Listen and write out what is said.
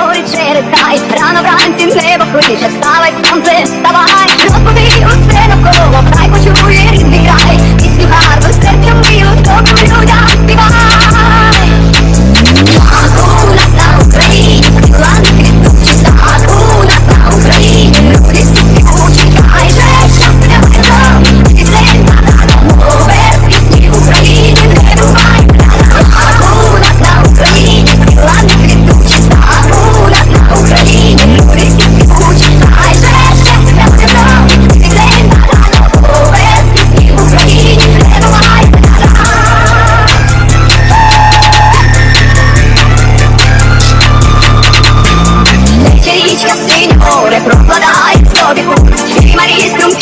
говорить через край Рано вранці небо кличе, вставай сонце, вставай Todo mi cuerpo, mi marido es